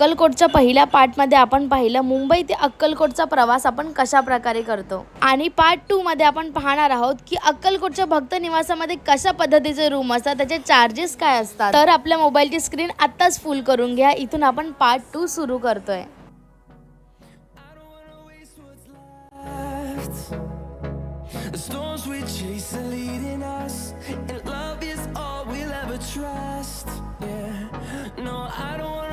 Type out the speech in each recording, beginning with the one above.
अक्कलकोटच्या पहिल्या पार्टमध्ये आपण पाहिलं मुंबई ते अक्कलकोटचा प्रवास आपण कशा प्रकारे करतो आणि पार्ट टू मध्ये आपण पाहणार आहोत की अक्कलकोटच्या भक्त निवासामध्ये कशा पद्धतीचे रूम असतात त्याचे चार्जेस काय असतात तर आपल्या मोबाईलची स्क्रीन आत्ताच फुल करून घ्या इथून आपण पार्ट टू सुरू करतोय The storms we chase are leading us, and love is all we'll ever trust. Yeah, no, I don't wanna.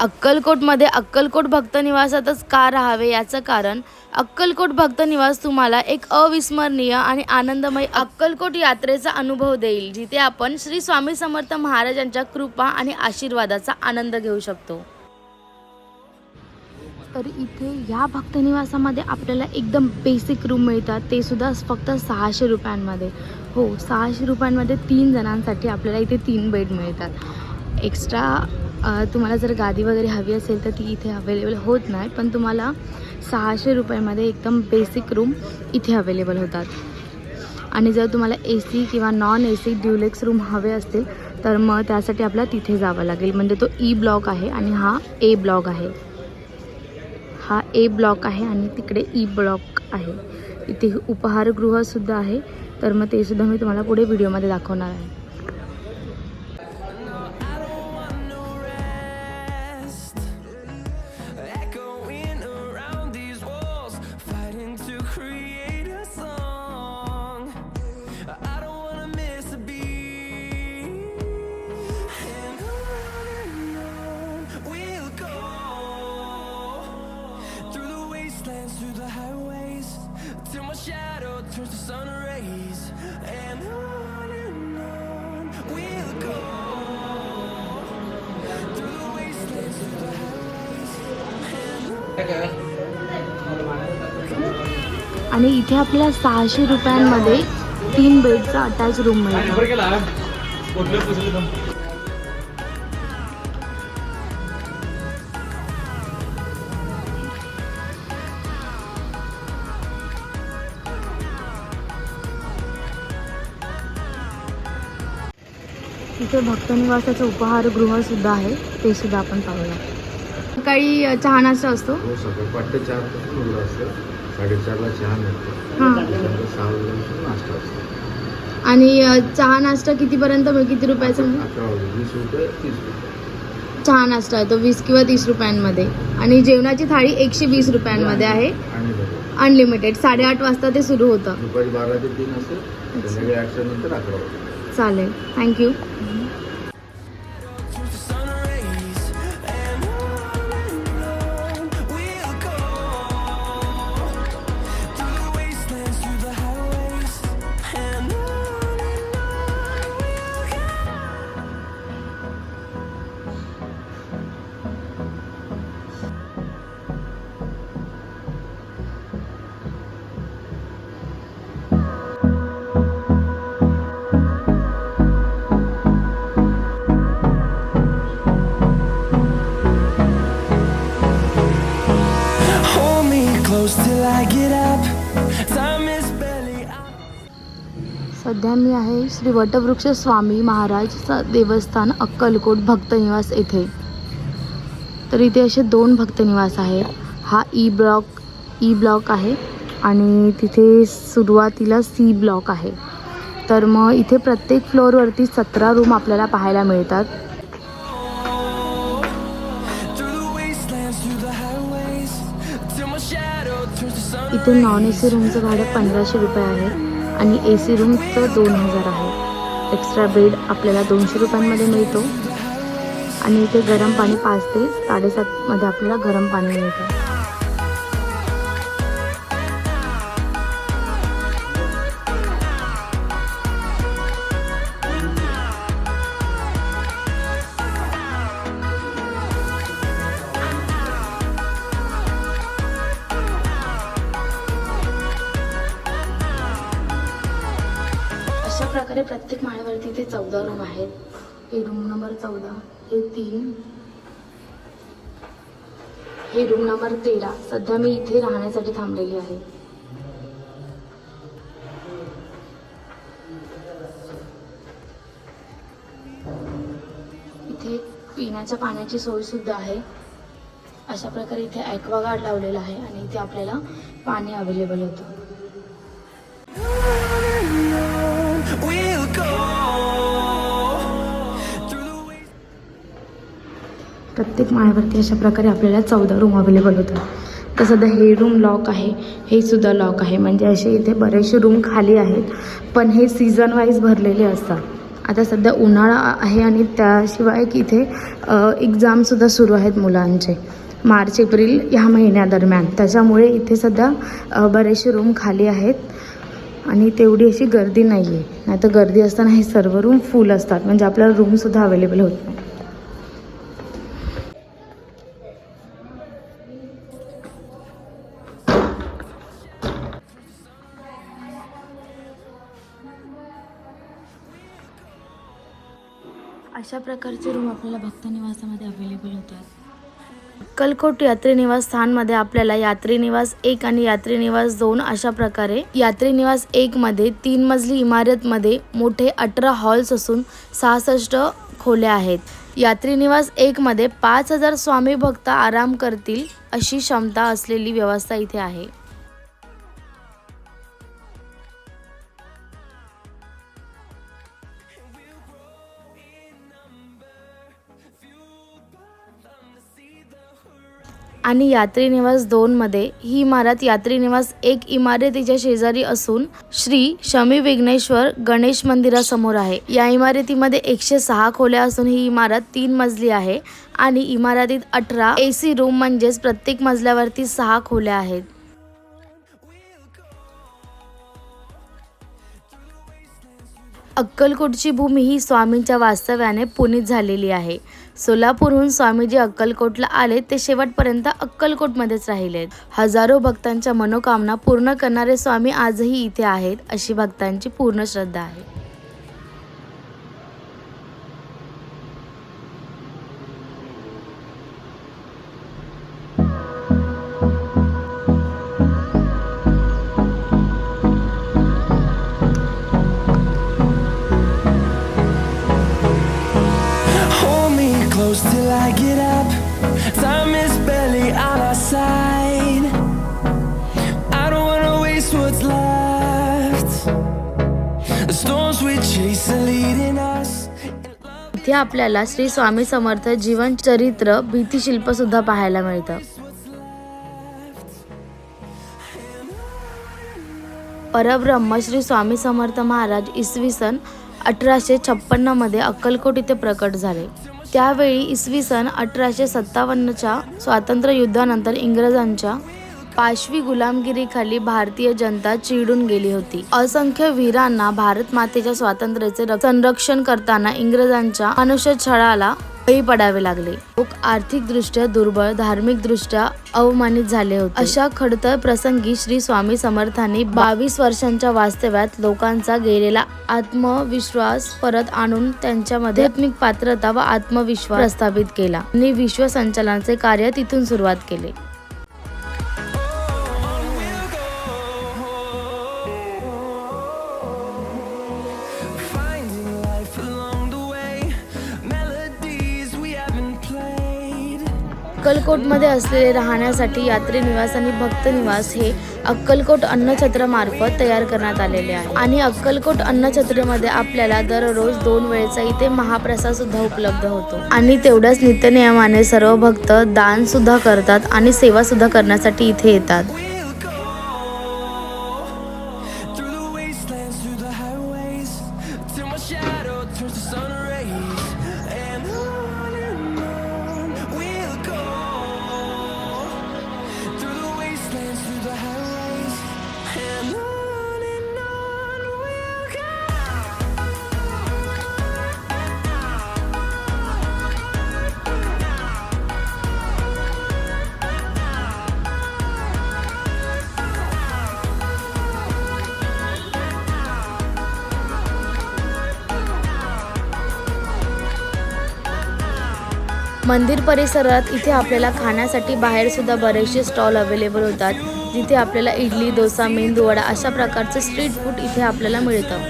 अक्कलकोटमध्ये Akkalkot भक्त निवासातच का राहावे याचं कारण अक्कलकोट भक्त निवास तुम्हाला एक अविस्मरणीय आणि आनंदमय अक्कलकोट यात्रेचा अनुभव देईल जिथे आपण श्री स्वामी समर्थ महाराजांच्या कृपा आणि आशीर्वादाचा आनंद घेऊ शकतो. तर इथे या भक्त निवासामध्ये आपल्याला एकदम बेसिक रूम मिळतात ते सुद्धा फक्त सहाशे रुपयांमध्ये. हो सहाशे रुपयांमध्ये तीन जणांसाठी आपल्याला इथे तीन बेड मिळतात. एक्स्ट्रा तुम्हाला जर गादी वगैरे हवी असेल तर ती इथे अवेलेबल होत नाही पण तुम्हाला सहाशे रुपयामध्ये एकदम बेसिक रूम इथे अवेलेबल होतात. आणि जर तुम्हाला ए सी किंवा non A C deluxe room हवे असतील तर मग त्यासाठी आपल्याला तिथे जावं लागेल. म्हणजे तो e ई ब्लॉक आहे आणि हा ए ब्लॉक आहे. हा ए ब्लॉक आहे आणि तिकडे e ई ब्लॉक आहे. इथे उपहारगृहसुद्धा आहे तर मग ते सुद्धा मी तुम्हाला पुढे व्हिडिओमध्ये दाखवणार आहे. आणि इथे आपल्याला सहाशे रुपयांमध्ये तीन बेडचा अटॅच रूम मिळतो इथे भक्तनिवासाचं उपहारगृहसुद्धा आहे. ते सुद्धा आपण पाहूया. सकाळी अ, चहा नाश्ता असतो? हो सकाळी पाठ ते चारपासून उघडं असतं. साडेचारला चहा मिळतो. हां. त्याच्यानंतर सहा वाजेपर्यंत नाश्ता असतो. आणि अ, चहा नाश्ता कितीपर्यंत मिळेल किती रुपयाचा? मिळेल अकरा वाजे वीस रुपये तीस रुपये. चहा नाश्ता आहे तो वीस किंवा तीस रुपयांमध्ये. आणि जेवणाची थाळी एकशे वीस रुपयांमध्ये आहे. आणि अनलिमिटेड साडेआठ वाजता ते सुरू होतं. दुपारी बारा ते तीन असेल. संध्याकाळी आठच्या नंतर अकरा वाजे चालेल. थँक्यू सध्या मी आहे श्री वटवृक्ष स्वामी महाराज देवस्थान अक्कलकोट भक्तनिवास येथे. तर इथे असे दोन भक्तनिवास आहेत. हा ई ब्लॉक ई ब्लॉक आहे आणि तिथे सुरुवातीला सी ब्लॉक आहे. तर मग इथे प्रत्येक फ्लोअरवरती सतरा रूम आपल्याला पाहायला मिळतात. इथे नॉन ए सी रूमचं भाडं पंधराशे रुपये आहे आणि ए सी रूमचं दोन हजार आहे. एक्स्ट्रा बेड आपल्याला दोनशे रुपयांमध्ये मिळतो. आणि इथे गरम पाणी पाच ते साडेसातमध्ये आपल्याला गरम पाणी मिळतं. अशा प्रकारे प्रत्येक माळ्यावरती इथे चौदा रूम आहेत. हे रूम नंबर चौदा हे तीन हे रूम नंबर तेरा. सध्या मी इथे राहण्यासाठी थांबलेली आहे. इथे पिण्याच्या पाण्याची सोयसुद्धा आहे. अशा प्रकारे इथे ॲक्वागार्ड लावलेला आहे आणि इथे आपल्याला पाणी अवेलेबल होतं. प्रत्येक माळ्यावरती अशा प्रकारे आपल्याला चौदा रूम अवेलेबल होतात. तर सध्या हे रूम लॉक आहे हे सुद्धा लॉक आहे. म्हणजे असे इथे बरेचसे रूम खाली आहेत पण हे सीझन वाईज भरलेले असतात. आता सध्या उन्हाळा आहे आणि त्याशिवाय की इथे एक्झामसुद्धा सुरू आहेत मुलांचे. मार्च एप्रिल ह्या महिन्यादरम्यान त्याच्यामुळे इथे सध्या बरेचसे रूम खाली आहेत. आणि तेवढी अशी गर्दी नाही आहे नाही तर गर्दी असताना हे सर्व रूम फुल असतात. म्हणजे आपल्याला रूमसुद्धा अवेलेबल होत नाही. अशा प्रकारचे रूम आपल्याला भक्त निवासामध्ये अवेलेबल होतात. अक्कलकोट यात्री निवास स्थानमध्ये आपल्याला यात्री निवास एक आणि यात्री निवास दोन अशा प्रकारे यात्री निवास एक मध्ये तीन मजली इमारतमध्ये मोठे अठरा हॉल्स असून सहासष्ट खोल्या आहेत. यात्री निवास एक मध्ये पाच हजार स्वामी भक्त आराम करतील अशी क्षमता असलेली व्यवस्था इथे आहे. आणि यात्री निवास दोन मध्ये ही इमारत यात्री निवास एक इमारतीच्या शेजारी असून श्री शमी विघ्नेश्वर गणेश मंदिरासमोर आहे. या इमारतीमध्ये एकशे सहा खोल्या असून ही इमारत तीन मजली आहे आणि इमारतीत अठरा ए सी रूम म्हणजेच प्रत्येक मजल्यावरती सहा खोल्या आहेत. अक्कलकोटची भूमी ही स्वामींच्या वास्तव्याने पुनीत झालेली आहे. सोलापूरहून स्वामीजी अक्कलकोटला आले ते शेवटपर्यंत अक्कलकोटमध्येच राहिलेत. हजारो भक्तांच्या मनोकामना पूर्ण करणारे स्वामी आजही इथे आहेत अशी भक्तांची पूर्ण श्रद्धा आहे. What's left. The storms we chase are leading us. इथे आपल्याला श्री स्वामी समर्थ जीवन चरित्र भीतीशिल्प सुद्धा पाहायला मिळतं परब्रह्म श्री स्वामी समर्थ महाराज इसवी सन अठराशे छप्पन्नमध्ये अक्कलकोट इथे प्रकट झाले त्यावेळी इसवी सन अठराशे सत्तावन्नच्या स्वातंत्र्य युद्धानंतर इंग्रजांच्या पाशवी गुलामगिरीखाली भारतीय जनता चिडून गेली होती. असंख्य वीरांना भारत मातेच्या स्वातंत्र्याचे संरक्षण करताना इंग्रजांच्या मनुष्य छळाला बळी पडावे लागले. लोक आर्थिकदृष्ट्या दुर्बळ धार्मिकदृष्ट्या अवमानित झाले होते. अशा खडतर प्रसंगी श्री स्वामी समर्थांनी बावीस वर्षांच्या वास्तव्यात लोकांचा गेलेला आत्मविश्वास परत आणून त्यांच्यामध्ये आध्यात्मिक पात्रता व आत्मविश्वास प्रस्थापित केला. आणि विश्वसंचालनाचे कार्य तिथून सुरुवात केले. अक्कलकोटमध्ये असलेले राहण्यासाठी यात्री निवास आणि भक्त निवास हे अक्कलकोट अन्नछत्रामार्फत तयार करण्यात आलेले आहे. आणि अक्कलकोट अन्नछत्रेमध्ये आपल्याला दररोज दोन वेळेचा इथे महाप्रसाद सुद्धा उपलब्ध होतो. आणि तेवढ्याच नित्यनियमाने सर्व भक्त दान सुद्धा करतात आणि सेवा सुद्धा करण्यासाठी इथे येतात. मंदिर परिसरात इथे आपल्याला खाण्यासाठी बाहेर सुद्धा बरेचसे स्टॉल अवेलेबल होतात. जिथे आपल्याला इडली डोसा मेंदूवडा अशा प्रकारचे स्ट्रीट फूड इथे आपल्याला मिळतं.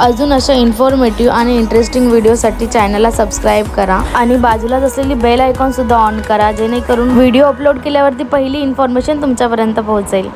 अजून अशा इन्फॉर्मेटिव्ह आणि इंटरेस्टिंग व्हिडिओसाठी चॅनलला सबस्क्राईब करा. आणि बाजूलाच असलेली बेल आयकॉन सुद्धा ऑन करा जेणेकरून व्हिडिओ अपलोड केल्यावरती पहिली इन्फॉर्मेशन तुमच्यापर्यंत पोहोचेल.